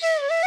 Shh.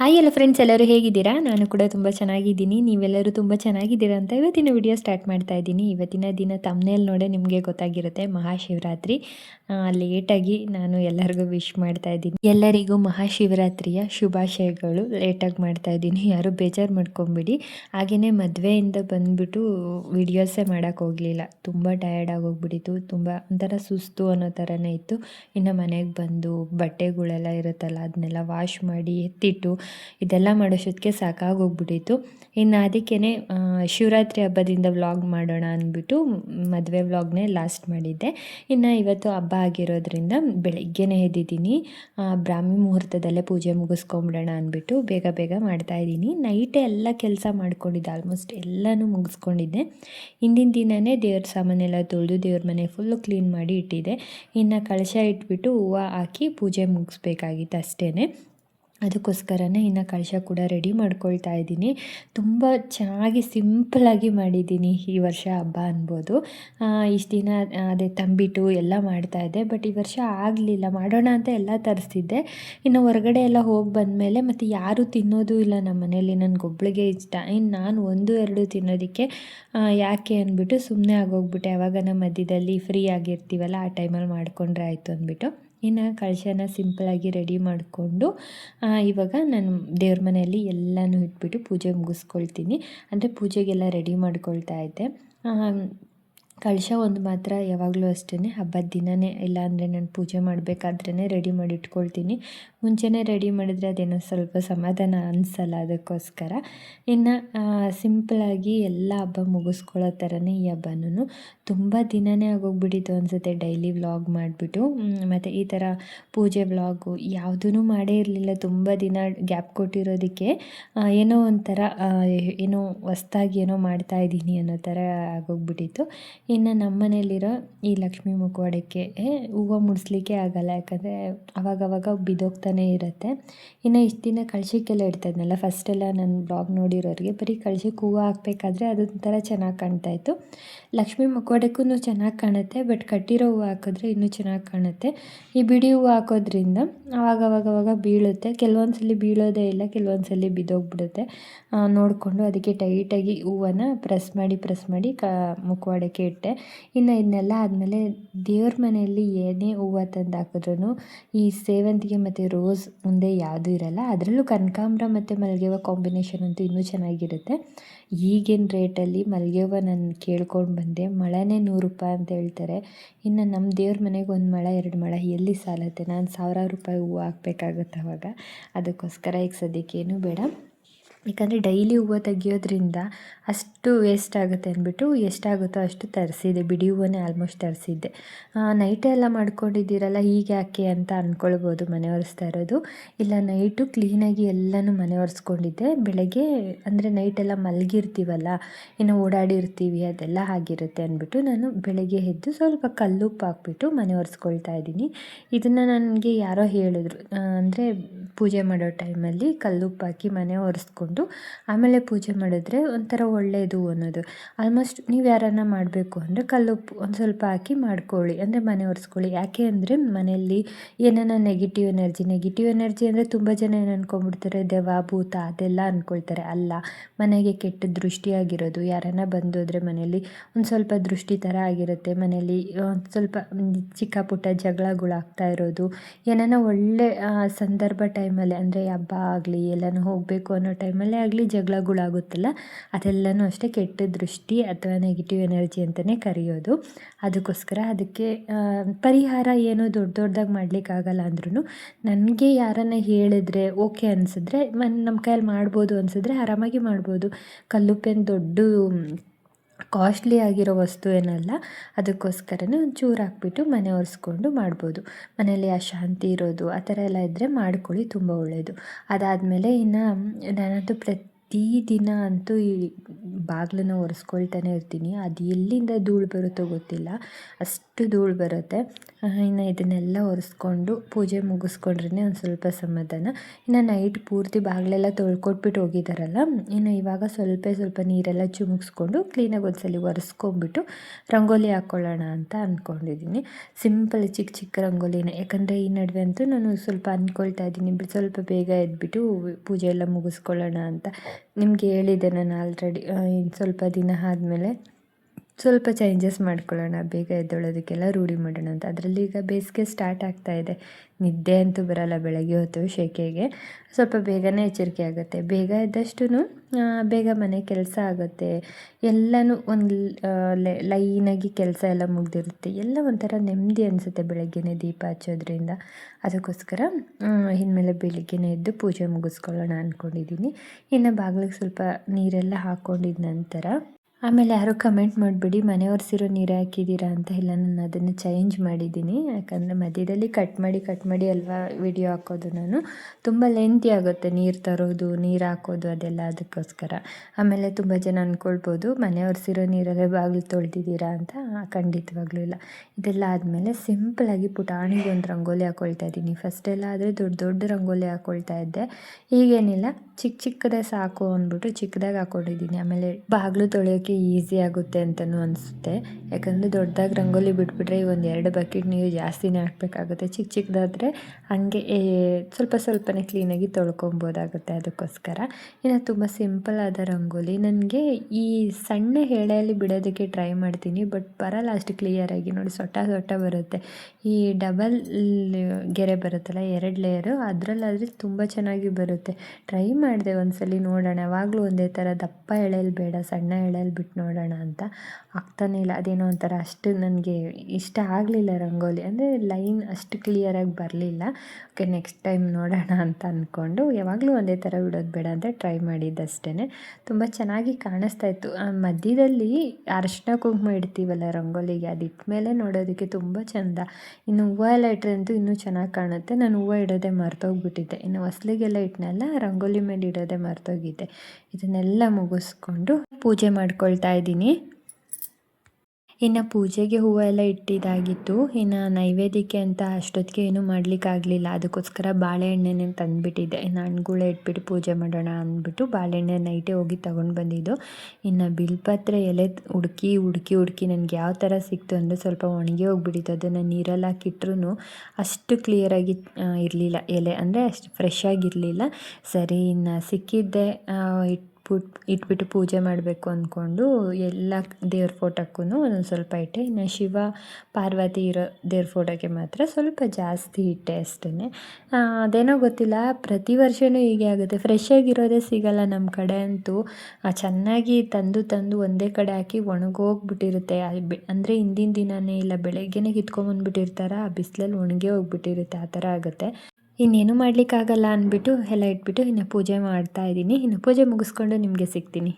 Hi ಎಲ್ಲ friends ಎಲ್ಲರೂ ಹೇಗಿದ್ದೀರಾ? ನಾನು ಕೂಡ ತುಂಬ ಚೆನ್ನಾಗಿದ್ದೀನಿ. ನೀವೆಲ್ಲರೂ ತುಂಬ ಚೆನ್ನಾಗಿದ್ದೀರಾ ಅಂತ ಇವತ್ತಿನ ವಿಡಿಯೋ ಸ್ಟಾರ್ಟ್ ಮಾಡ್ತಾ ಇದ್ದೀನಿ. ಇವತ್ತಿನ ದಿನ ತಮ್ಮನೇಲಿ ನೋಡೇ ನಿಮಗೆ ಗೊತ್ತಾಗಿರುತ್ತೆ. ಮಹಾಶಿವರಾತ್ರಿ. ಲೇಟಾಗಿ ನಾನು ಎಲ್ಲರಿಗೂ ವಿಶ್ ಮಾಡ್ತಾ ಇದ್ದೀನಿ. ಎಲ್ಲರಿಗೂ ಮಹಾಶಿವರಾತ್ರಿಯ ಶುಭಾಶಯಗಳು. ಲೇಟಾಗಿ ಮಾಡ್ತಾ ಇದ್ದೀನಿ. ಯಾರು ಬೇಜಾರು ಮಾಡ್ಕೊಂಬಿಡಿ. ಹಾಗೆಯೇ ಮದುವೆಯಿಂದ ಬಂದುಬಿಟ್ಟು ವಿಡಿಯೋಸೇ ಮಾಡೋಕ್ಕೆ ಹೋಗಲಿಲ್ಲ. ತುಂಬ ಟಯರ್ಡ್ ಆಗೋಗ್ಬಿಟ್ಟಿತ್ತು. ತುಂಬ ಒಂಥರ ಸುಸ್ತು ಅನ್ನೋ ಥರನೇ ಇತ್ತು. ಇನ್ನು ಮನೆಗೆ ಬಂದು ಬಟ್ಟೆಗಳೆಲ್ಲ ಇರುತ್ತಲ್ಲ, ಅದನ್ನೆಲ್ಲ ವಾಶ್ ಮಾಡಿ ಎತ್ತಿಟ್ಟು ಇದೆಲ್ಲ ಮಾಡೋಷ್ಟೊತ್ತಿಗೆ ಸಾಕಾಗೋಗ್ಬಿಟ್ಟಿತ್ತು. ಇನ್ನು ಅದಕ್ಕೇ ಶಿವರಾತ್ರಿ ಹಬ್ಬದಿಂದ ವ್ಲಾಗ್ ಮಾಡೋಣ ಅಂದ್ಬಿಟ್ಟು ಮದುವೆ ವ್ಲಾಗ್ನೇ ಲಾಸ್ಟ್ ಮಾಡಿದ್ದೆ. ಇನ್ನು ಇವತ್ತು ಹಬ್ಬ ಆಗಿರೋದ್ರಿಂದ ಬೆಳಗ್ಗೆನೇ ಎದ್ದಿದ್ದೀನಿ. ಬ್ರಾಹ್ಮಿ ಮುಹೂರ್ತದಲ್ಲೇ ಪೂಜೆ ಮುಗಿಸ್ಕೊಂಬಿಡೋಣ ಅಂದ್ಬಿಟ್ಟು ಬೇಗ ಬೇಗ ಮಾಡ್ತಾಯಿದ್ದೀನಿ ನೈಟೇ ಎಲ್ಲ ಕೆಲಸ ಮಾಡ್ಕೊಂಡಿದ್ದೆ ಆಲ್ಮೋಸ್ಟ್ ಎಲ್ಲನೂ ಮುಗಿಸ್ಕೊಂಡಿದ್ದೆ. ಹಿಂದಿನ ದಿನವೇ ದೇವ್ರ ಸಾಮಾನೆಲ್ಲ ತೊಳೆದು ದೇವ್ರ ಮನೆ ಫುಲ್ಲು ಕ್ಲೀನ್ ಮಾಡಿ ಇಟ್ಟಿದ್ದೆ. ಇನ್ನು ಕಳಶ ಇಟ್ಬಿಟ್ಟು ಹೂವು ಹಾಕಿ ಪೂಜೆ ಮುಗಿಸ್ಬೇಕಾಗಿತ್ತು ಅಷ್ಟೇ ಅದಕ್ಕೋಸ್ಕರನೇ ಇನ್ನು ಕಳಶ ಕೂಡ ರೆಡಿ ಮಾಡ್ಕೊಳ್ತಾ ಇದ್ದೀನಿ. ತುಂಬ ಚೆನ್ನಾಗಿ ಸಿಂಪಲಾಗಿ ಮಾಡಿದ್ದೀನಿ ಈ ವರ್ಷ ಹಬ್ಬ ಅನ್ಬೋದು. ಇಷ್ಟು ದಿನ, ಅದೇ ತಂಬಿಟ್ಟು ಎಲ್ಲ ಮಾಡ್ತಾಯಿದ್ದೆ ಬಟ್ ಈ ವರ್ಷ ಆಗಲಿಲ್ಲ. ಮಾಡೋಣ ಅಂತ ಎಲ್ಲ ತರಿಸಿದ್ದೆ ಇನ್ನು ಹೊರಗಡೆ ಎಲ್ಲ ಹೋಗಿ ಬಂದಮೇಲೆ ಮತ್ತು ಯಾರೂ ತಿನ್ನೋದು ಇಲ್ಲ ನಮ್ಮ ಮನೇಲಿ ನನಗೊಬ್ಳಿಗೆ ಇಷ್ಟ. ಇನ್ನು ನಾನು ಒಂದು, ಎರಡು ತಿನ್ನೋದಕ್ಕೆ ಯಾಕೆ ಅಂದ್ಬಿಟ್ಟು ಸುಮ್ಮನೆ ಆಗೋಗ್ಬಿಟ್ಟೆ. ಯಾವಾಗ ನಮ್ಮ ಮಧ್ಯದಲ್ಲಿ ಫ್ರೀ ಆಗಿರ್ತೀವಲ್ಲ, ಆ ಟೈಮಲ್ಲಿ ಮಾಡಿಕೊಂಡ್ರೆ ಆಯಿತು ಅಂದ್ಬಿಟ್ಟು. ಇನ್ನು ಕಳಶನ ಸಿಂಪಲಾಗಿ ರೆಡಿ ಮಾಡಿಕೊಂಡು ಇವಾಗ ನಾನು ದೇವ್ರ ಮನೆಯಲ್ಲಿ ಎಲ್ಲನೂ ಇಟ್ಬಿಟ್ಟು ಪೂಜೆ ಮುಗಿಸ್ಕೊಳ್ತೀನಿ. ಅಂದರೆ ಪೂಜೆಗೆಲ್ಲ ರೆಡಿ ಮಾಡ್ಕೊಳ್ತಾ ಇದ್ದೆ. ಕಳಶ ಒಂದು ಮಾತ್ರ ಯಾವಾಗಲೂ ಅಷ್ಟೇ ಹಬ್ಬದ ದಿನವೇ ಇಲ್ಲಾಂದರೆ ನಾನು ಪೂಜೆ ಮಾಡಬೇಕಾದ್ರೇ ರೆಡಿ ಮಾಡಿ ಇಟ್ಕೊಳ್ತೀನಿ ಮುಂಚೆನೇ ರೆಡಿ ಮಾಡಿದರೆ ಅದೇನೋ ಸ್ವಲ್ಪ ಸಮಾಧಾನ ಅನಿಸಲ್ಲ ಅದಕ್ಕೋಸ್ಕರ. ಇನ್ನು ಸಿಂಪಲಾಗಿ ಎಲ್ಲ ಹಬ್ಬ ಮುಗಿಸ್ಕೊಳ್ಳೋ ಥರನೇ ಈ ಹಬ್ಬನೂ ತುಂಬ ದಿನವೇ ಆಗೋಗ್ಬಿಟ್ಟಿತ್ತು ಅನಿಸುತ್ತೆ ಡೈಲಿ ವ್ಲಾಗ್ ಮಾಡಿಬಿಟ್ಟು. ಮತ್ತು ಈ ಥರ ಪೂಜೆ ವ್ಲಾಗು ಯಾವುದೂ ಮಾಡೇ ಇರಲಿಲ್ಲ, ತುಂಬ ದಿನ ಗ್ಯಾಪ್ ಕೊಟ್ಟಿರೋದಕ್ಕೆ. ಏನೋ ಒಂಥರ ಏನೋ ಹೊಸ್ದಾಗಿ ಏನೋ ಮಾಡ್ತಾ ಇದ್ದೀನಿ ಅನ್ನೋ ಥರ ಆಗೋಗ್ಬಿಟ್ಟಿತ್ತು. ಇನ್ನು ನಮ್ಮ ಮನೇಲಿರೋ ಈ ಲಕ್ಷ್ಮೀ ಮುಖವಾಡಕ್ಕೆ ಹೂವು ಮುಡಿಸ್ಲಿಕ್ಕೆ ಆಗಲ್ಲ, ಯಾಕಂದರೆ ಅವಾಗವಾಗ ಬಿದ್ದೋಗ್ತಾನೆ ಇರುತ್ತೆ. ಇನ್ನು ಇಷ್ಟು ದಿನ ಕಳ್ಶಕ್ಕೆಲ್ಲ ಇಡ್ತಾಯಿದ್ನಲ್ಲ ಫಸ್ಟೆಲ್ಲ ನನ್ನ ಬ್ಲಾಗ್ ನೋಡಿರೋರಿಗೆ, ಬರೀ ಕಳ್ಸಿಕ್ಕೆ ಹೂವು ಹಾಕಬೇಕಾದ್ರೆ ಅದೊಂಥರ ಚೆನ್ನಾಗಿ ಕಾಣ್ತಾಯಿತ್ತು ಲಕ್ಷ್ಮೀ ಮುಖವಾಡಕ್ಕೂ ಚೆನ್ನಾಗಿ ಕಾಣುತ್ತೆ ಬಟ್ ಕಟ್ಟಿರೋ ಹೂವು ಹಾಕಿದ್ರೆ ಇನ್ನೂ ಚೆನ್ನಾಗಿ ಕಾಣುತ್ತೆ. ಈ ಬಿಡಿ ಹೂವು ಹಾಕೋದ್ರಿಂದ ಅವಾಗ ಅವಾಗ ಬೀಳುತ್ತೆ. ಕೆಲವೊಂದು ಸಲ ಬೀಳೋದೇ ಇಲ್ಲ ಕೆಲವೊಂದು ಸಲ ಬಿದ್ದೋಗ್ಬಿಡುತ್ತೆ ನೋಡಿಕೊಂಡು ಅದಕ್ಕೆ ಟೈಟಾಗಿ ಹೂವನ್ನು ಪ್ರೆಸ್ ಮಾಡಿ ಪ್ರೆಸ್ ಮಾಡಿ ಕ ಮುಖವಾಡಕ್ಕೆ ಇಟ್ಟೆ. ಇನ್ನು ಇದನ್ನೆಲ್ಲ ಆದಮೇಲೆ ದೇವ್ರ ಮನೆಯಲ್ಲಿ ಏನೇ ಹೂವು ತಂದು ಹಾಕಿದ್ರೂ ಈ ಸೇವಂತಿಗೆ ಮತ್ತು ರೋಸ್ ಮುಂದೆ ಯಾವುದೂ ಇರಲ್ಲ, ಅದರಲ್ಲೂ ಕನಕಾಂಬ್ರ ಮತ್ತು ಮಲ್ಲಿಗೆ ಹೂವು ಕಾಂಬಿನೇಷನ್ ಅಂತೂ ಇನ್ನೂ ಚೆನ್ನಾಗಿರುತ್ತೆ. ಈಗಿನ ರೇಟಲ್ಲಿ ಮಲ್ಲಿಗೆ ಹೂವು ನಾನು ಕೇಳ್ಕೊಂಡು ಬಂದೆ. ಮಳೆನೇ ನೂರು ರೂಪಾಯಿ ಅಂತ ಹೇಳ್ತಾರೆ. ಇನ್ನು ನಮ್ಮ ದೇವ್ರ ಮನೆಗೆ ಒಂದು ಮಳೆ, ಎರಡು ಮಳೆ, ಎಲ್ಲಿ ಸಾಲತ್ತೆ? ನಾನು ಸಾವಿರಾರು ರೂಪಾಯಿ ಹೂವು ಹಾಕ್ಬೇಕಾಗತ್ತೆ ಅವಾಗ. ಅದಕ್ಕೋಸ್ಕರ ಈಗ ಸದ್ಯಕ್ಕೇನು ಬೇಡ. ಯಾಕಂದರೆ ಡೈಲಿ ಹೂವು ತೆಗಿಯೋದ್ರಿಂದ ಅಷ್ಟು ವೇಸ್ಟ್ ಆಗುತ್ತೆ ಅಂದ್ಬಿಟ್ಟು ಎಷ್ಟಾಗುತ್ತೋ ಅಷ್ಟು ತರಿಸಿದೆ. ಬಿಡಿ ಹೂವನ್ನೇ ಆಲ್ಮೋಸ್ಟ್ ತರಿಸಿದ್ದೆ. ನೈಟೇ ಎಲ್ಲ ಮಾಡ್ಕೊಂಡಿದ್ದೀರಲ್ಲ, ಹೀಗೆ ಯಾಕೆ ಅಂತ ಅಂದ್ಕೊಳ್ಬೋದು ಮನೆ ಒರೆಸ್ತಾ ಇರೋದು. ಇಲ್ಲ ನೈಟು ಕ್ಲೀನಾಗಿ ಎಲ್ಲನೂ ಮನೆ ಒರೆಸ್ಕೊಂಡಿದ್ದೆ ಬೆಳಗ್ಗೆ ಅಂದರೆ ನೈಟೆಲ್ಲ ಮಲಗಿರ್ತೀವಲ್ಲ, ಇನ್ನು ಓಡಾಡಿರ್ತೀವಿ, ಅದೆಲ್ಲ ಆಗಿರುತ್ತೆ ಅಂದ್ಬಿಟ್ಟು ನಾನು ಬೆಳಗ್ಗೆ ಎದ್ದು ಸ್ವಲ್ಪ ಕಲ್ಲುಪ್ಪು ಹಾಕ್ಬಿಟ್ಟು ಮನೆ ಒರೆಸ್ಕೊಳ್ತಾ ಇದ್ದೀನಿ. ಇದನ್ನು ನನಗೆ ಯಾರೋ ಹೇಳಿದ್ರು. ಅಂದರೆ ಪೂಜೆ ಮಾಡೋ ಟೈಮಲ್ಲಿ ಕಲ್ಲುಪ್ಪು ಹಾಕಿ ಮನೆ ಒರೆಸ್ಕೊಂಡು ಆಮೇಲೆ ಪೂಜೆ ಮಾಡಿದ್ರೆ ಒಂಥರ ಒಳ್ಳೆಯದು ಅನ್ನೋದು. ಆಲ್ಮೋಸ್ಟ್ ನೀವು ಯಾರನ್ನ ಮಾಡಬೇಕು ಅಂದರೆ ಕಲ್ಲುಪ್ಪು ಒಂದು ಸ್ವಲ್ಪ ಹಾಕಿ ಮಾಡ್ಕೊಳ್ಳಿ, ಅಂದರೆ ಮನೆ ಒರೆಸ್ಕೊಳ್ಳಿ. ಯಾಕೆ ಅಂದರೆ ಮನೆಯಲ್ಲಿ ಏನಾನ ನೆಗೆಟಿವ್ ಎನರ್ಜಿ ನೆಗೆಟಿವ್ ಎನರ್ಜಿ ಅಂದರೆ ತುಂಬ ಜನ ಏನು ಅಂದ್ಕೊಂಡ್ಬಿಡ್ತಾರೆ ದೆವ, ಭೂತ ಅದೆಲ್ಲ ಅಂದ್ಕೊಳ್ತಾರೆ ಅಲ್ಲ, ಮನೆಗೆ ಕೆಟ್ಟ ದೃಷ್ಟಿಯಾಗಿರೋದು ಯಾರನ್ನ ಬಂದೋದ್ರೆ ಮನೆಯಲ್ಲಿ ಒಂದು ಸ್ವಲ್ಪ ದೃಷ್ಟಿ ಥರ ಆಗಿರುತ್ತೆ. ಮನೆಯಲ್ಲಿ ಒಂದು ಸ್ವಲ್ಪ ಚಿಕ್ಕ ಪುಟ್ಟ ಜಗಳಗಳಾಗ್ತಾ ಇರೋದು. ಏನಾನ ಒಳ್ಳೆ ಸಂದರ್ಭ ಟೈಮಲ್ಲಿ ಅಂದರೆ ಹಬ್ಬ ಆಗಲಿ, ಎಲ್ಲನೂ ಹೋಗಬೇಕು ಅನ್ನೋ ಟೈಮಲ್ಲಿ ನಮ್ಮಲ್ಲೇ ಆಗಲಿ ಜಗಳಗಳಾಗುತ್ತಲ್ಲ, ಅದೆಲ್ಲನೂ ಅಷ್ಟೇ ಕೆಟ್ಟ ದೃಷ್ಟಿ ಅಥವಾ ನೆಗೆಟಿವ್ ಎನರ್ಜಿ ಅಂತಲೇ ಕರೆಯೋದು. ಅದಕ್ಕೋಸ್ಕರ ಅದಕ್ಕೆ ಪರಿಹಾರ ಏನು ದೊಡ್ಡ ದೊಡ್ಡದಾಗಿ ಮಾಡಲಿಕ್ಕಾಗಲ್ಲ ಅಂದ್ರೂ ನನಗೆ ಯಾರನ್ನ ಹೇಳಿದ್ರೆ ಓಕೆ ಅನಿಸಿದ್ರೆ ನಮ್ಮ ಕೈಯಲ್ಲಿ ಮಾಡ್ಬೋದು ಅನಿಸಿದ್ರೆ ಆರಾಮಾಗಿ ಮಾಡ್ಬೋದು. ಕಲ್ಲುಪ್ಪೇನು ದೊಡ್ಡ ಕಾಸ್ಟ್ಲಿ ಆಗಿರೋ ವಸ್ತು ಏನಲ್ಲ, ಅದಕ್ಕೋಸ್ಕರನೇ ಒಂಚೂರು ಹಾಕ್ಬಿಟ್ಟು ಮನೆ ಒರೆಸ್ಕೊಂಡು ಮಾಡ್ಬೋದು. ಮನೇಲಿ ಅಶಾಂತಿ ಇರೋದು, ಆ ಥರ ಎಲ್ಲ ಇದ್ದರೆ ಮಾಡ್ಕೊಳ್ಳಿ ತುಂಬ ಒಳ್ಳೆಯದು ಅದಾದಮೇಲೆ ಇನ್ನು, ನಾನಂತೂ ಪ್ರತಿ ದಿನ ಅಂತೂ ಈ ಬಾಗಿಲನ್ನ ಒರೆಸ್ಕೊಳ್ತಾನೆ ಇರ್ತೀನಿ. ಅದು ಎಲ್ಲಿಂದ ಧೂಳು ಬರುತ್ತೋ ಗೊತ್ತಿಲ್ಲ. ಅಷ್ಟು ಧೂಳು ಬರುತ್ತೆ. ಇನ್ನು ಇದನ್ನೆಲ್ಲ ಒರೆಸ್ಕೊಂಡು ಪೂಜೆ ಮುಗಿಸ್ಕೊಂಡ್ರೆ ಒಂದು ಸ್ವಲ್ಪ ಸಮಾಧಾನ. ಇನ್ನು ನೈಟ್ ಪೂರ್ತಿ ಬಾಗಿಲೆಲ್ಲ ತೊಳ್ಕೊಟ್ಬಿಟ್ಟು ಹೋಗಿದ್ದಾರಲ್ಲ ಇನ್ನು ಇವಾಗ ಸ್ವಲ್ಪ ಸ್ವಲ್ಪ ನೀರೆಲ್ಲ ಚುಮುಗಿಸ್ಕೊಂಡು ಕ್ಲೀನಾಗಿ ಒಂದ್ಸಲ ಒರೆಸ್ಕೊಂಬಿಟ್ಟು ರಂಗೋಲಿ ಹಾಕ್ಕೊಳ್ಳೋಣ ಅಂತ ಅಂದ್ಕೊಂಡಿದ್ದೀನಿ ಸಿಂಪಲ್ ಚಿಕ್ಕ ಚಿಕ್ಕ ರಂಗೋಲಿನ. ಯಾಕಂದರೆ ಈ ನಡುವೆ ಅಂತೂ ನಾನು ಸ್ವಲ್ಪ ಅಂದ್ಕೊಳ್ತಾ ಇದ್ದೀನಿ. ಸ್ವಲ್ಪ ಬೇಗ ಎದ್ಬಿಟ್ಟು ಪೂಜೆ ಎಲ್ಲ ಮುಗಿಸ್ಕೊಳ್ಳೋಣ ಅಂತ. ನಿಮಗೆ ಹೇಳಿದ್ದೆ ನಾನು ಆಲ್ರೆಡಿ ಇನ್ನು ಸ್ವಲ್ಪ ದಿನ ಆದಮೇಲೆ ಸ್ವಲ್ಪ ಚೇಂಜಸ್ ಮಾಡ್ಕೊಳ್ಳೋಣ, ಬೇಗ ಎದ್ದೊಳೋದಕ್ಕೆಲ್ಲ ರೂಢಿ ಮಾಡೋಣ ಅಂತ. ಅದರಲ್ಲಿ ಈಗ ಬೇಸಿಗೆ ಸ್ಟಾರ್ಟ್ ಆಗ್ತಾ ಇದೆ. ನಿದ್ದೆ ಅಂತೂ ಬರೋಲ್ಲ ಬೆಳಗ್ಗೆ ಹೊತ್ತು ಶೆಕೆಗೆ. ಸ್ವಲ್ಪ ಬೇಗನೆ ಎಚ್ಚರಿಕೆ ಆಗುತ್ತೆ. ಬೇಗ ಎದ್ದಷ್ಟು ಬೇಗ ಮನೆ ಕೆಲಸ ಆಗುತ್ತೆ. ಎಲ್ಲನೂ ಒಂದು ಲೈನಾಗಿ ಕೆಲಸ ಎಲ್ಲ ಮುಗ್ದಿರುತ್ತೆ. ಎಲ್ಲ ಒಂಥರ ನೆಮ್ಮದಿ ಅನಿಸುತ್ತೆ ಬೆಳಗ್ಗೆನೇ ದೀಪ ಹಚ್ಚೋದ್ರಿಂದ. ಅದಕ್ಕೋಸ್ಕರ ಇನ್ಮೇಲೆ ಬೆಳಿಗ್ಗೆನೇ ಎದ್ದು ಪೂಜೆ ಮುಗಿಸ್ಕೊಳ್ಳೋಣ ಅಂದ್ಕೊಂಡಿದ್ದೀನಿ ಇನ್ನು ಬಾಗಿಲಿಗೆ ಸ್ವಲ್ಪ ನೀರೆಲ್ಲ ಹಾಕ್ಕೊಂಡಿದ್ದ ನಂತರ ಆಮೇಲೆ ಯಾರೋ ಕಮೆಂಟ್ ಮಾಡಿಬಿಡಿ ಮನೆ ಒರೆಸಿರೋ ನೀರು ಹಾಕಿದ್ದೀರಾ ಅಂತ ಇಲ್ಲ ನಾನು ಅದನ್ನು ಚೇಂಜ್ ಮಾಡಿದ್ದೀನಿ. ಯಾಕಂದರೆ ಮಧ್ಯದಲ್ಲಿ ಕಟ್ ಮಾಡಿ ಕಟ್ ಮಾಡಿ ಅಲ್ವಾ ವಿಡಿಯೋ ಹಾಕೋದು ನಾನು. ತುಂಬ ಲೆಂತಿ ಆಗುತ್ತೆ ನೀರು ತರೋದು, ನೀರು ಹಾಕೋದು ಅದೆಲ್ಲ ಅದಕ್ಕೋಸ್ಕರ. ಆಮೇಲೆ ತುಂಬ ಜನ ಅಂದ್ಕೊಳ್ಬೋದು ಮನೆ ಒರೆಸಿರೋ ನೀರಲ್ಲೇ ಬಾಗಿಲು ತೊಳೆದಿದ್ದೀರಾ ಅಂತ? ಖಂಡಿತವಾಗ್ಲೂ ಇಲ್ಲ. ಇದೆಲ್ಲ ಆದಮೇಲೆ ಸಿಂಪಲಾಗಿ ಪುಟಾಣಿಗೆ ಒಂದು ರಂಗೋಲಿ ಹಾಕ್ಕೊಳ್ತಾ ಇದ್ದೀನಿ. ಫಸ್ಟೆಲ್ಲ ಆದರೆ ದೊಡ್ಡ ದೊಡ್ಡ ರಂಗೋಲಿ ಹಾಕ್ಕೊಳ್ತಾ ಇದ್ದೆ. ಈಗೇನಿಲ್ಲ ಚಿಕ್ಕ ಚಿಕ್ಕದೇ ಸಾಕು ಅಂದ್ಬಿಟ್ಟು ಚಿಕ್ಕದಾಗಿ ಹಾಕ್ಕೊಂಡಿದ್ದೀನಿ ಆಮೇಲೆ ಬಾಗಿಲು ತೊಳೆಯೋಕ್ಕೆ ಈಸಿ ಆಗುತ್ತೆ ಅಂತಲೂ ಅನಿಸುತ್ತೆ. ಯಾಕಂದರೆ ದೊಡ್ಡದಾಗಿ ರಂಗೋಲಿ ಬಿಟ್ಬಿಟ್ರೆ ಒಂದು ಎರಡು ಬಕೆಟ್ ನೀರು ಜಾಸ್ತಿನೇ ಹಾಕಬೇಕಾಗುತ್ತೆ. ಚಿಕ್ಕ ಚಿಕ್ಕದಾದರೆ ಹಾಗೆ ಸ್ವಲ್ಪ ಸ್ವಲ್ಪನೇ ಕ್ಲೀನಾಗಿ ತೊಳ್ಕೊಬೋದಾಗುತ್ತೆ ಅದಕ್ಕೋಸ್ಕರ. ಇನ್ನು ತುಂಬ ಸಿಂಪಲ್ ಆದ ರಂಗೋಲಿ. ನನಗೆ ಈ ಸಣ್ಣ ಎಳೆಯಲ್ಲಿ ಬಿಡೋದಕ್ಕೆ ಟ್ರೈ ಮಾಡ್ತೀನಿ ಬಟ್ ಬರಲ್ಲ ಅಷ್ಟು ಕ್ಲಿಯರಾಗಿ ನೋಡಿ ಸೊಟ್ಟ ಸೊಟ್ಟ ಬರುತ್ತೆ. ಈ ಡಬಲ್ ಗೆರೆ ಬರುತ್ತಲ್ಲ, ಎರಡು ಲೇಯರು ಅದರಲ್ಲಾದರೆ ತುಂಬ ಚೆನ್ನಾಗಿ ಬರುತ್ತೆ. ಟ್ರೈ ಮಾಡಿದೆ ಒಂದ್ಸಲ ನೋಡೋಣ. ಯಾವಾಗಲೂ ಒಂದೇ ಥರ ದಪ್ಪ ಎಳೆಯಲ್ಲಿ ಬೇಡ, ಸಣ್ಣ ಎಳೆಯಲ್ಲಿ ಬಿಟ್ಟು ನೋಡೋಣ ಅಂತ ಆಗ್ತಾನೇ ಇಲ್ಲ. ಅದೇನೋ ಒಂಥರ ಅಷ್ಟು ನನಗೆ ಇಷ್ಟ ಆಗಲಿಲ್ಲ ರಂಗೋಲಿ. ಅಂದರೆ ಲೈನ್ ಅಷ್ಟು ಕ್ಲಿಯರಾಗಿ ಬರಲಿಲ್ಲ. ಓಕೆ ನೆಕ್ಸ್ಟ್ ಟೈಮ್ ನೋಡೋಣ ಅಂತ ಅಂದ್ಕೊಂಡು ಯಾವಾಗಲೂ ಒಂದೇ ಥರ ಬಿಡೋದು ಬೇಡ ಅಂತ ಟ್ರೈ ಮಾಡಿದ್ದಷ್ಟೇ ತುಂಬ ಚೆನ್ನಾಗಿ ಕಾಣಿಸ್ತಾ ಇತ್ತು. ಮಧ್ಯದಲ್ಲಿ ಅರಶಿನ ಕುಂಕುಮ ಇಡ್ತೀವಲ್ಲ ರಂಗೋಲಿಗೆ ಅದಿಟ್ಟ ಮೇಲೆ ನೋಡೋದಕ್ಕೆ ತುಂಬ ಚೆಂದ. ಇನ್ನು ಹೂವು ಎಲ್ಲ ಅಂತೂ ಇನ್ನೂ ಚೆನ್ನಾಗಿ ಕಾಣುತ್ತೆ. ನಾನು ಹೂವು ಇಡೋದೇ ಮರ್ತೋಗ್ಬಿಟ್ಟಿದ್ದೆ. ಇನ್ನು ಹೊಸ್ಲಿಗೆಲ್ಲ ಇಟ್ಟನಲ್ಲ ರಂಗೋಲಿ ಮೇಲೆ ಇಡೋದೇ ಮರ್ತೋಗಿದ್ದೆ ಇದನ್ನೆಲ್ಲ ಮುಗಿಸ್ಕೊಂಡು ಪೂಜೆ ಮಾಡ್ಕೊಳ್ತಾ ಇದ್ದೀನಿ. ಇನ್ನು ಪೂಜೆಗೆ ಹೂವು ಎಲ್ಲ ಇಟ್ಟಿದ್ದಾಗಿತ್ತು. ಇನ್ನು ನೈವೇದ್ಯಕ್ಕೆ ಅಂತ ಅಷ್ಟೊತ್ತಿಗೆ ಏನೂ ಮಾಡಲಿಕ್ಕಾಗಲಿಲ್ಲ ಅದಕ್ಕೋಸ್ಕರ ಬಾಳೆಹಣ್ಣೆನೇ ತಂದುಬಿಟ್ಟಿದ್ದೆ. ಇನ್ನು ಹಣ್ಗುಳ ಇಟ್ಬಿಟ್ಟು ಪೂಜೆ ಮಾಡೋಣ ಅಂದ್ಬಿಟ್ಟು ಬಾಳೆಹಣ್ಣೆ ನೈಟೇ ಹೋಗಿ ತೊಗೊಂಡು ಬಂದಿದ್ದು. ಇನ್ನು ಬಿಲ್ಪತ್ರೆ ಎಲೆ ಹುಡುಕಿ ಹುಡುಕಿ ಹುಡುಕಿ ನನಗೆ ಯಾವ ಥರ ಸಿಕ್ತು ಅಂದರೆ ಸ್ವಲ್ಪ ಒಣಗಿ ಹೋಗ್ಬಿಟ್ಟಿತ್ತು. ಅದನ್ನು ನೀರಲ್ಲಿ ಹಾಕಿಟ್ರೂ ಅಷ್ಟು ಕ್ಲಿಯರಾಗಿ ಇರಲಿಲ್ಲ. ಎಲೆ ಅಂದರೆ ಅಷ್ಟು ಫ್ರೆಶ್ ಆಗಿರಲಿಲ್ಲ. ಸರಿ, ಇನ್ನು ಸಿಕ್ಕಿದ್ದೆ ಇಟ್ಟು ಬಿಟ್ಟು ಇಟ್ಬಿಟ್ಟು ಪೂಜೆ ಮಾಡಬೇಕು ಅಂದ್ಕೊಂಡು ಎಲ್ಲ ದೇವ್ರ ಫೋಟೋಕ್ಕೂ ಒಂದೊಂದು ಸ್ವಲ್ಪ ಇಟ್ಟೆ. ಇನ್ನು ಶಿವ, ಪಾರ್ವತಿ ಇರೋ ದೇವ್ರ ಫೋಟೋಗೆ ಮಾತ್ರ ಸ್ವಲ್ಪ ಜಾಸ್ತಿ ಇಟ್ಟೆ ಅಷ್ಟೇ ಅದೇನೋ ಗೊತ್ತಿಲ್ಲ, ಪ್ರತಿ ವರ್ಷವೂ ಹೀಗೆ ಆಗುತ್ತೆ. ಫ್ರೆಶ್ ಆಗಿರೋದೇ ಸಿಗಲ್ಲ ನಮ್ಮ ಕಡೆ ಅಂತೂ. ಚೆನ್ನಾಗಿ ತಂದು ತಂದು ಒಂದೇ ಕಡೆ ಹಾಕಿ ಒಣಗೋಗ್ಬಿಟ್ಟಿರುತ್ತೆ. ಅಂದರೆ ಹಿಂದಿನ ದಿನವೇ ಇಲ್ಲ, ಬೆಳಗ್ಗೆನೇ ಕಿತ್ಕೊಂಬಂದ್ಬಿಟ್ಟಿರ್ತಾರೆ, ಆ ಬಿಸಿಲಲ್ಲಿ ಒಣಗೇ ಹೋಗ್ಬಿಟ್ಟಿರುತ್ತೆ, ಆ ಥರ ಆಗುತ್ತೆ. ಇನ್ನೇನು ಮಾಡಲಿಕ್ಕಾಗಲ್ಲ ಅಂದ್ಬಿಟ್ಟು ಎಲ್ಲ ಇಟ್ಬಿಟ್ಟು ಇನ್ನು ಪೂಜೆ ಮಾಡ್ತಾ ಇದ್ದೀನಿ. ಇನ್ನು ಪೂಜೆ ಮುಗಿಸ್ಕೊಂಡು ನಿಮಗೆ ಸಿಗ್ತೀನಿ.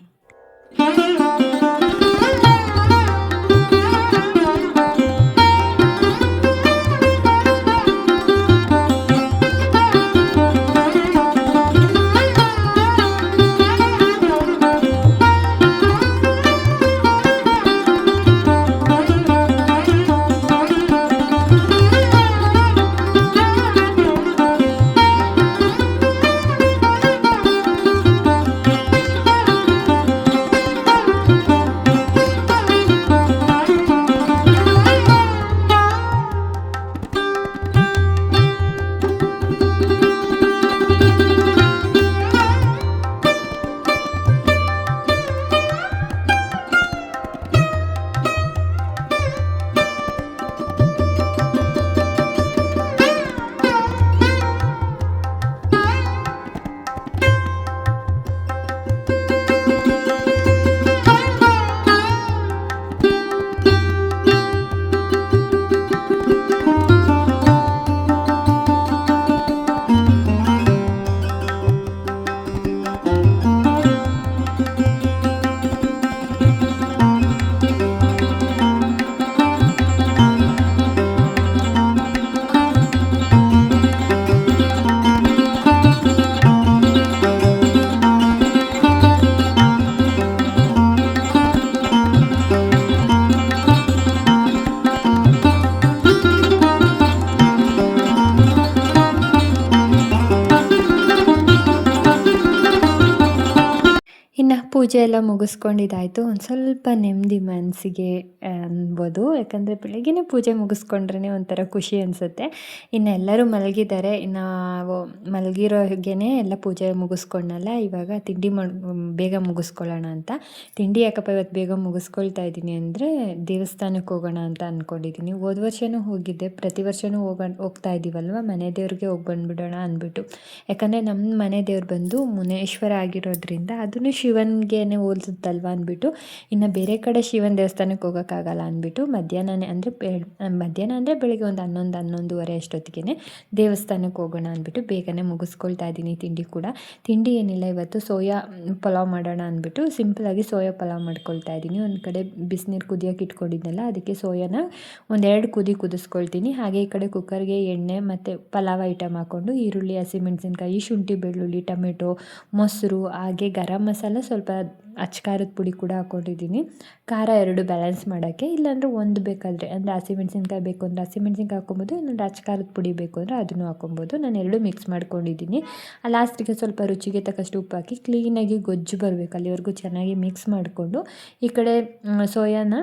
indah. ಪೂಜೆ ಎಲ್ಲ ಮುಗಿಸ್ಕೊಂಡಿದ್ದಾಯಿತು. ಒಂದು ಸ್ವಲ್ಪ ನೆಮ್ಮದಿ ಮನಸ್ಸಿಗೆ ಅನ್ಬೋದು. ಯಾಕಂದರೆ ಬೆಳಗ್ಗೆನೇ ಪೂಜೆ ಮುಗಿಸ್ಕೊಂಡ್ರೇ ಒಂಥರ ಖುಷಿ ಅನಿಸುತ್ತೆ. ಇನ್ನು ಎಲ್ಲರೂ ಮಲಗಿದ್ದಾರೆ. ಇನ್ನು ಮಲಗಿರೋಗೆ ಎಲ್ಲ ಪೂಜೆ ಮುಗಿಸ್ಕೊಂಡಲ್ಲ. ಇವಾಗ ತಿಂಡಿ ಬೇಗ ಮುಗಿಸ್ಕೊಳ್ಳೋಣ ಅಂತ. ತಿಂಡಿ ಯಾಕಪ್ಪ ಇವತ್ತು ಬೇಗ ಮುಗಿಸ್ಕೊಳ್ತಾ ಇದ್ದೀನಿ ಅಂದರೆ ದೇವಸ್ಥಾನಕ್ಕೆ ಹೋಗೋಣ ಅಂತ ಅಂದ್ಕೊಂಡಿದ್ದೀನಿ ಹೋದ ವರ್ಷವೂ ಹೋಗಿದ್ದೆ. ಪ್ರತಿ ವರ್ಷವೂ ಹೋಗ, ಹೋಗ್ತಾ ಇದ್ದೀವಲ್ವ ಮನೆ ದೇವ್ರಿಗೆ ಹೋಗಿ ಬಂದುಬಿಡೋಣ ಅಂದ್ಬಿಟ್ಟು. ಯಾಕಂದರೆ ನಮ್ಮ ಮನೆ ದೇವ್ರು ಬಂದು ಮುನೇಶ್ವರ ಆಗಿರೋದ್ರಿಂದ ಅದನ್ನು ಶಿವನಿಗೆ ಹೋಲ್ಸುತ್ತಲ್ವ ಅಂದ್ಬಿಟ್ಟು, ಇನ್ನು ಬೇರೆ ಕಡೆ ಶಿವನ ದೇವಸ್ಥಾನಕ್ಕೆ ಹೋಗೋಕ್ಕಾಗಲ್ಲ ಅಂದ್ಬಿಟ್ಟು ಮಧ್ಯಾಹ್ನನೇ ಅಂದರೆ ಮಧ್ಯಾಹ್ನ ಅಂದರೆ ಬೆಳಿಗ್ಗೆ ಒಂದು ಹನ್ನೊಂದು, ಹನ್ನೊಂದುವರೆ ಅಷ್ಟೊತ್ತಿಗೆ ದೇವಸ್ಥಾನಕ್ಕೆ ಹೋಗೋಣ ಅಂದ್ಬಿಟ್ಟು ಬೇಗನೆ ಮುಗಿಸ್ಕೊಳ್ತಾ ಇದ್ದೀನಿ ತಿಂಡಿ ಕೂಡ. ತಿಂಡಿ ಏನಿಲ್ಲ ಇವತ್ತು, ಸೋಯಾ ಪಲಾವ್ ಮಾಡೋಣ ಅಂದ್ಬಿಟ್ಟು ಸಿಂಪಲಾಗಿ ಸೋಯಾ ಪಲಾವ್ ಮಾಡ್ಕೊಳ್ತಾ ಇದ್ದೀನಿ. ಒಂದು ಕಡೆ ಬಿಸಿನೀರು ಕುದಿಯೋಕೆ ಇಟ್ಕೊಂಡಿದ್ನಲ್ಲ, ಅದಕ್ಕೆ ಸೋಯಾನ ಒಂದೆರಡು ಕುದಿ ಕುದಿಸ್ಕೊಳ್ತೀನಿ. ಹಾಗೆ ಈ ಕಡೆ ಕುಕ್ಕರ್ಗೆ ಎಣ್ಣೆ ಮತ್ತು ಪಲಾವ್ ಐಟಮ್ ಹಾಕ್ಕೊಂಡು ಈರುಳ್ಳಿ, ಹಸಿಮೆಣಸಿನ್ಕಾಯಿ, ಶುಂಠಿ, ಬೆಳ್ಳುಳ್ಳಿ, ಟೊಮೆಟೊ, ಮೊಸರು, ಹಾಗೆ ಗರಂ ಮಸಾಲ ಸ್ವಲ್ಪ ಅಚ್ಕಾರದ ಪುಡಿ ಕೂಡ ಹಾಕ್ಕೊಂಡಿದ್ದೀನಿ. ಖಾರ ಎರಡು ಬ್ಯಾಲೆನ್ಸ್ ಮಾಡೋಕ್ಕೆ. ಇಲ್ಲಾಂದರೆ ಒಂದು ಬೇಕಾದರೆ, ಅಂದರೆ ಹಸಿಮೆಣ್ಸಿನ್ಕಾಯಿ ಬೇಕು ಅಂದರೆ ಹಸಿಮೆಣ್ಸಿನ್ಕಾಯಿ ಹಾಕ್ಕೊಬೋದು, ಇಲ್ಲಾಂದರೆ ಅಚ್ಕಾರದ ಪುಡಿ ಬೇಕು ಅಂದರೆ ಅದನ್ನು ಹಾಕ್ಕೊಬೋದು. ನಾನು ಎರಡು ಮಿಕ್ಸ್ ಮಾಡ್ಕೊಂಡಿದ್ದೀನಿ. ಲಾಸ್ಟಿಗೆ ಸ್ವಲ್ಪ ರುಚಿಗೆ ತಕ್ಕಷ್ಟು ಉಪ್ಪು ಹಾಕಿ ಕ್ಲೀನಾಗಿ ಗೊಜ್ಜು ಬರಬೇಕು. ಅಲ್ಲಿವರೆಗೂ ಚೆನ್ನಾಗಿ ಮಿಕ್ಸ್ ಮಾಡಿಕೊಂಡು ಈ ಕಡೆ ಸೋಯಾನ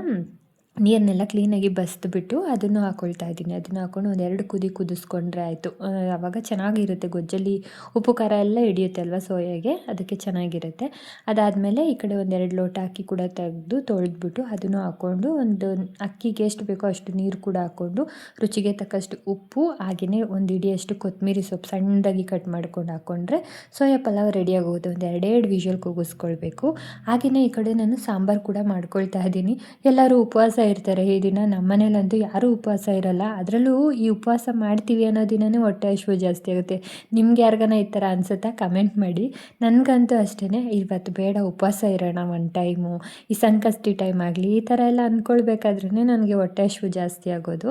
ನೀರನ್ನೆಲ್ಲ ಕ್ಲೀನಾಗಿ ಬಸಿದ್ಬಿಟ್ಟು ಅದನ್ನು ಹಾಕ್ಕೊಳ್ತಾ ಇದ್ದೀನಿ. ಅದನ್ನು ಹಾಕ್ಕೊಂಡು ಒಂದೆರಡು ಕುದಿ ಕುದಿಸ್ಕೊಂಡ್ರೆ ಆಯಿತು. ಆವಾಗ ಚೆನ್ನಾಗಿರುತ್ತೆ ಗೊಜ್ಜಲ್ಲಿ ಉಪ್ಪು ಖಾರ ಎಲ್ಲ ಹಿಡಿಯುತ್ತೆ ಅಲ್ವಾ ಸೋಯಾಗೆ? ಅದಕ್ಕೆ ಚೆನ್ನಾಗಿರುತ್ತೆ. ಅದಾದಮೇಲೆ ಈ ಕಡೆ ಒಂದೆರಡು ಲೋಟ ಅಕ್ಕಿ ಕೂಡ ತೆಗೆದು ತೊಳೆದ್ಬಿಟ್ಟು ಅದನ್ನು ಹಾಕ್ಕೊಂಡು ಒಂದು ಅಕ್ಕಿಗೆ ಎಷ್ಟು ಬೇಕೋ ಅಷ್ಟು ನೀರು ಕೂಡ ಹಾಕ್ಕೊಂಡು ರುಚಿಗೆ ತಕ್ಕಷ್ಟು ಉಪ್ಪು, ಹಾಗೆಯೇ ಒಂದು ಇಡಿಯಷ್ಟು ಕೊತ್ತಂಬರಿ ಸೊಪ್ಪು ಸಣ್ಣದಾಗಿ ಕಟ್ ಮಾಡ್ಕೊಂಡು ಹಾಕ್ಕೊಂಡ್ರೆ ಸೋಯಾ ಪಲಾವ್ ರೆಡಿಯಾಗೋದು ಆಗೋದು ಒಂದು ಎರಡೆರಡು ವಿಷಲ್ ಕೂಗಿಸ್ಕೊಳ್ಬೇಕು. ಹಾಗೆಯೇ ಈ ಕಡೆ ನಾನು ಸಾಂಬಾರು ಕೂಡ ಮಾಡ್ಕೊಳ್ತಾ ಇದ್ದೀನಿ. ಎಲ್ಲರೂ ಉಪವಾಸ ಇರ್ತಾರೆ ಈ ದಿನ. ನಮ್ಮ ಮನೇಲಂತೂ ಯಾರೂ ಉಪವಾಸ ಇರಲ್ಲ. ಅದರಲ್ಲೂ ಈ ಉಪವಾಸ ಮಾಡ್ತೀವಿ ಅನ್ನೋ ದಿನವೇ ಹೊಟ್ಟೆ ಹಶ್ವು ಜಾಸ್ತಿ ಆಗುತ್ತೆ. ನಿಮ್ಗೆ ಯಾರಿಗಾನ ಈ ಥರ ಅನ್ಸುತ್ತಾ? ಕಮೆಂಟ್ ಮಾಡಿ. ನನಗಂತೂ ಅಷ್ಟೇ ಇವತ್ತು ಬೇಡ, ಉಪವಾಸ ಇರೋಣ ಒನ್ ಟೈಮು ಈ ಸಂಕಷ್ಟಿ ಟೈಮ್ ಆಗಲಿ, ಈ ಥರ ಎಲ್ಲ ಅಂದ್ಕೊಳ್ಬೇಕಾದ್ರೇ ನನಗೆ ಹೊಟ್ಟೆ ಹಶ್ವು ಜಾಸ್ತಿ ಆಗೋದು.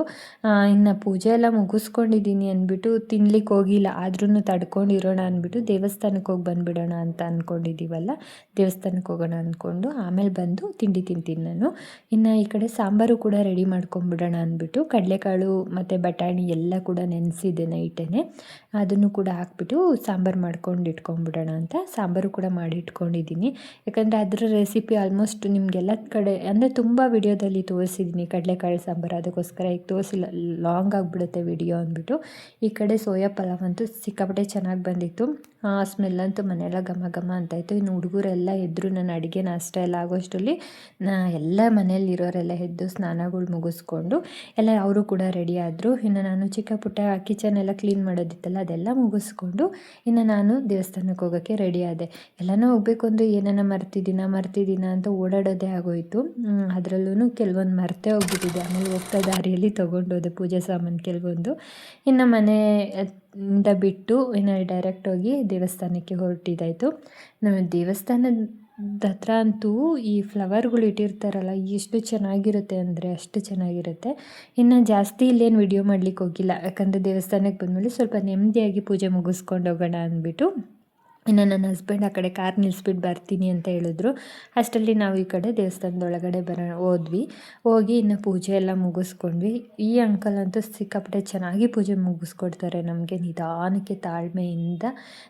ಇನ್ನು ಪೂಜೆ ಎಲ್ಲ ಮುಗಿಸ್ಕೊಂಡಿದ್ದೀನಿ ಅಂದ್ಬಿಟ್ಟು ತಿನ್ಲಿಕ್ಕೆ ಹೋಗಿಲ್ಲ. ಆದ್ರೂ ತಡ್ಕೊಂಡಿರೋಣ ಅಂದ್ಬಿಟ್ಟು ದೇವಸ್ಥಾನಕ್ಕೆ ಹೋಗಿ ಬಂದುಬಿಡೋಣ ಅಂತ ಅಂದ್ಕೊಂಡಿದ್ದೀವಲ್ಲ ದೇವಸ್ಥಾನಕ್ಕೆ ಹೋಗೋಣ ಅಂದ್ಕೊಂಡು ಆಮೇಲೆ ಬಂದು ತಿಂಡಿ ತಿಂತೀನಿ ನಾನು. ಇನ್ನು ಈ ಕಡೆ ಸಾಂಬಾರು ಕೂಡ ರೆಡಿ ಮಾಡ್ಕೊಂಬಿಡೋಣ ಅಂದ್ಬಿಟ್ಟು ಕಡಲೆಕಾಳು ಮತ್ತು ಬಟಾಣಿ ಎಲ್ಲ ಕೂಡ ನೆನೆಸಿದ್ದೆ ನೈಟೇ ಅದನ್ನು ಕೂಡ ಹಾಕ್ಬಿಟ್ಟು ಸಾಂಬಾರು ಮಾಡ್ಕೊಂಡು ಇಟ್ಕೊಂಬಿಡೋಣ ಅಂತ ಸಾಂಬಾರು ಕೂಡ ಮಾಡಿ ಇಟ್ಕೊಂಡಿದ್ದೀನಿ. ಯಾಕಂದರೆ ಅದರ ರೆಸಿಪಿ ಆಲ್ಮೋಸ್ಟ್ ನಿಮಗೆಲ್ಲ ಕಡೆ, ಅಂದರೆ ತುಂಬ ವಿಡಿಯೋದಲ್ಲಿ ತೋರಿಸಿದ್ದೀನಿ ಕಡಲೆಕಾಳು ಸಾಂಬಾರು. ಅದಕ್ಕೋಸ್ಕರ ಈಗ ತೋರಿಸಿಲ್ಲ ಲಾಂಗ್ ಆಗಿಬಿಡುತ್ತೆ ವಿಡಿಯೋ ಅಂದ್ಬಿಟ್ಟು. ಈ ಕಡೆ ಸೋಯಾ ಪಲಾವ್ ಅಂತೂ ಸಿಕ್ಕಾಪಟ್ಟೆ ಚೆನ್ನಾಗಿ ಬಂದಿತ್ತು. ಸ್ಮೆಲ್ ಅಂತೂ ಮನೆಯೆಲ್ಲ ಘಮ ಘಮ ಅಂತ ಇತ್ತು. ಇನ್ನು ಹುಡುಗರೆಲ್ಲ ಎದ್ರು ನಾನು ಅಡುಗೆ ನಾಷ್ಟ ಎಲ್ಲ ಆಗೋಷ್ಟರಲ್ಲಿ ನಾ ಎಲ್ಲ ಮನೆಯಲ್ಲಿರೋರೆಲ್ಲ ಎದ್ದು ಸ್ನಾನಗಳು ಮುಗಿಸ್ಕೊಂಡು ಎಲ್ಲ ಅವರು ಕೂಡ ರೆಡಿ ಆದರು. ಇನ್ನು ನಾನು ಚಿಕ್ಕ ಪುಟ್ಟ ಕಿಚನ್ ಎಲ್ಲ ಕ್ಲೀನ್ ಮಾಡೋದಿತ್ತಲ್ಲ, ಅದೆಲ್ಲ ಮುಗಿಸ್ಕೊಂಡು ಇನ್ನು ನಾನು ದೇವಸ್ಥಾನಕ್ಕೆ ಹೋಗೋಕ್ಕೆ ರೆಡಿ ಆದೆ. ಎಲ್ಲನೂ ಹೋಗಬೇಕು ಅಂದರೆ ಏನನ್ನ ಮರ್ತಿದ್ದೀನ ಮರ್ತಿದ್ದೀನ ಅಂತ ಓಡಾಡೋದೇ ಆಗೋಯಿತು. ಅದರಲ್ಲೂ ಕೆಲವೊಂದು ಮರ್ತೇ ಹೋಗ್ಬಿಟ್ಟಿದೆ. ಆಮೇಲೆ ಹೋಗ್ತಾ ದಾರಿಯಲ್ಲಿ ತೊಗೊಂಡೋದೆ ಪೂಜೆ ಸಾಮಾನು ಕೆಲವೊಂದು. ಇನ್ನು ಮನೆ ಇಂದ ಬಿಟ್ಟು ಇನ್ನು ಡೈರೆಕ್ಟ್ ಹೋಗಿ ದೇವಸ್ಥಾನಕ್ಕೆ ಹೊರಟಿದ್ದಾಯಿತು. ನಮ್ಮ ದೇವಸ್ಥಾನದ ಹತ್ರ ಅಂತೂ ಈ ಫ್ಲವರ್ಗಳು ಇಟ್ಟಿರ್ತಾರಲ್ಲ, ಎಷ್ಟು ಚೆನ್ನಾಗಿರುತ್ತೆ ಅಂದರೆ ಅಷ್ಟು ಚೆನ್ನಾಗಿರುತ್ತೆ. ಇನ್ನು ಜಾಸ್ತಿ ಇಲ್ಲೇನು ವಿಡಿಯೋ ಮಾಡ್ಲಿಕ್ಕೆ ಹೋಗಿಲ್ಲ. ಯಾಕಂದರೆ ದೇವಸ್ಥಾನಕ್ಕೆ ಬಂದಮೇಲೆ ಸ್ವಲ್ಪ ನೆಮ್ಮದಿಯಾಗಿ ಪೂಜೆ ಮುಗಿಸ್ಕೊಂಡು ಹೋಗೋಣ ಅಂದ್ಬಿಟ್ಟು. ಇನ್ನು ನನ್ನ ಹಸ್ಬೆಂಡ್ ಆ ಕಡೆ ಕಾರ್ ನಿಲ್ಲಿಸ್ಬಿಟ್ಟು ಬರ್ತೀನಿ ಅಂತ ಹೇಳಿದ್ರು. ಅಷ್ಟರಲ್ಲಿ ನಾವು ಈ ಕಡೆ ದೇವಸ್ಥಾನದ ಒಳಗಡೆ ಬರೋ, ಹೋದ್ವಿ. ಹೋಗಿ ಇನ್ನು ಪೂಜೆ ಎಲ್ಲ ಮುಗಿಸ್ಕೊಂಡ್ವಿ. ಈ ಅಂಕಲ್ ಅಂತೂ ಸಿಕ್ಕಾಪಟ್ಟೆ ಚೆನ್ನಾಗಿ ಪೂಜೆ ಮುಗಿಸ್ಕೊಡ್ತಾರೆ ನಮಗೆ. ನಿಧಾನಕ್ಕೆ ತಾಳ್ಮೆಯಿಂದ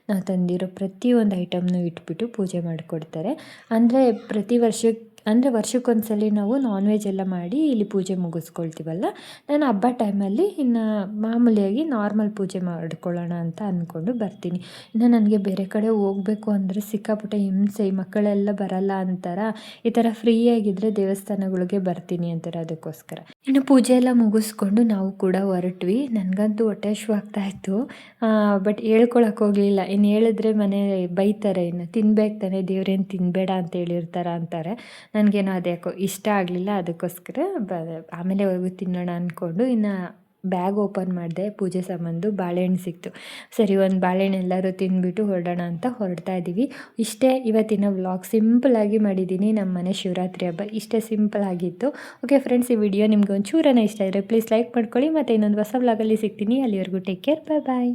ನಾವು ತಂದಿರೋ ಪ್ರತಿಯೊಂದು ಐಟಮ್ನು ಇಟ್ಬಿಟ್ಟು ಪೂಜೆ ಮಾಡಿಕೊಡ್ತಾರೆ. ಅಂದರೆ ಪ್ರತಿ ವರ್ಷಕ್ಕೆ ಅಂದರೆ ವರ್ಷಕ್ಕೊಂದ್ಸಲಿ ನಾವು ನಾನ್ ವೆಜ್ ಎಲ್ಲ ಮಾಡಿ ಇಲ್ಲಿ ಪೂಜೆ ಮುಗಿಸ್ಕೊಳ್ತೀವಲ್ಲ? ನಾನು ಹಬ್ಬ ಟೈಮಲ್ಲಿ ಇನ್ನು ಮಾಮೂಲಿಯಾಗಿ ನಾರ್ಮಲ್ ಪೂಜೆ ಮಾಡ್ಕೊಳ್ಳೋಣ ಅಂತ ಅಂದ್ಕೊಂಡು ಬರ್ತೀನಿ. ಇನ್ನು ನನಗೆ ಬೇರೆ ಕಡೆ ಹೋಗಬೇಕು ಅಂದರೆ ಸಿಕ್ಕಾಪುಟ್ಟ ಹಿಂಸೆ, ಮಕ್ಕಳೆಲ್ಲ ಬರಲ್ಲ ಅಂತಾರ? ಈ ಥರ ಫ್ರೀಯಾಗಿದ್ದರೆ ದೇವಸ್ಥಾನಗಳಿಗೆ ಬರ್ತೀನಿ ಅಂತಾರೆ ಅದಕ್ಕೋಸ್ಕರ. ಇನ್ನು ಪೂಜೆ ಎಲ್ಲ ಮುಗಿಸ್ಕೊಂಡು ನಾವು ಕೂಡ ಹೊರಟ್ವಿ. ನನಗಂತೂ ಹೊಟ್ಟೆ ಶು ಆಗ್ತಾಯಿತ್ತು ಬಟ್ ಹೇಳ್ಕೊಳಕ್ಕೆ ಹೋಗಲಿಲ್ಲ. ಇನ್ನು ಹೇಳಿದ್ರೆ ಮನೆ ಬೈತಾರೆ, ಇನ್ನು ತಿನ್ಬೇಕು ತಾನೆ, ದೇವ್ರೇನು ತಿನ್ನಬೇಡ ಅಂತ ಹೇಳಿರ್ತಾರ ಅಂತಾರೆ. ನನಗೇನೋ ಅದು ಯಾಕೋ ಇಷ್ಟ ಆಗಲಿಲ್ಲ ಅದಕ್ಕೋಸ್ಕರ ಬ, ಆಮೇಲೆ ಹೋಗಿ ತಿನ್ನೋಣ ಅಂದ್ಕೊಂಡು ಇನ್ನು ಬ್ಯಾಗ್ ಓಪನ್ ಮಾಡಿದೆ, ಪೂಜೆ ಸಾಮಾನು ಬಾಳೆಹಣ್ಣು ಸಿಕ್ತು. ಸರಿ, ಒಂದು ಬಾಳೆಹಣ್ಣು ಎಲ್ಲರೂ ತಿಂದ್ಬಿಟ್ಟು ಹೊರಡೋಣ ಅಂತ ಹೊರಡ್ತಾ ಇದ್ದೀವಿ ಇಷ್ಟೇ ಇವತ್ತಿನ ವ್ಲಾಗ್ ಸಿಂಪಲಾಗಿ ಮಾಡಿದ್ದೀನಿ ನಮ್ಮ ಮನೆ ಶಿವರಾತ್ರಿ ಹಬ್ಬ ಇಷ್ಟೇ ಸಿಂಪಲ್ ಆಗಿತ್ತು. ಓಕೆ ಫ್ರೆಂಡ್ಸ್, ಈ ವಿಡಿಯೋ ನಿಮ್ಗೆ ಒಂಚೂರನೇ ಇಷ್ಟ ಇದ್ದರೆ ಪ್ಲೀಸ್ ಲೈಕ್ ಮಾಡ್ಕೊಳ್ಳಿ ಮತ್ತು ಇನ್ನೊಂದು ಹೊಸ ವ್ಲಾಗಲ್ಲಿ ಸಿಗ್ತೀನಿ. ಅಲ್ಲಿವರೆಗೂ ಟೇಕ್ ಕೇರ್, ಬಾಯ್ ಬಾಯ್.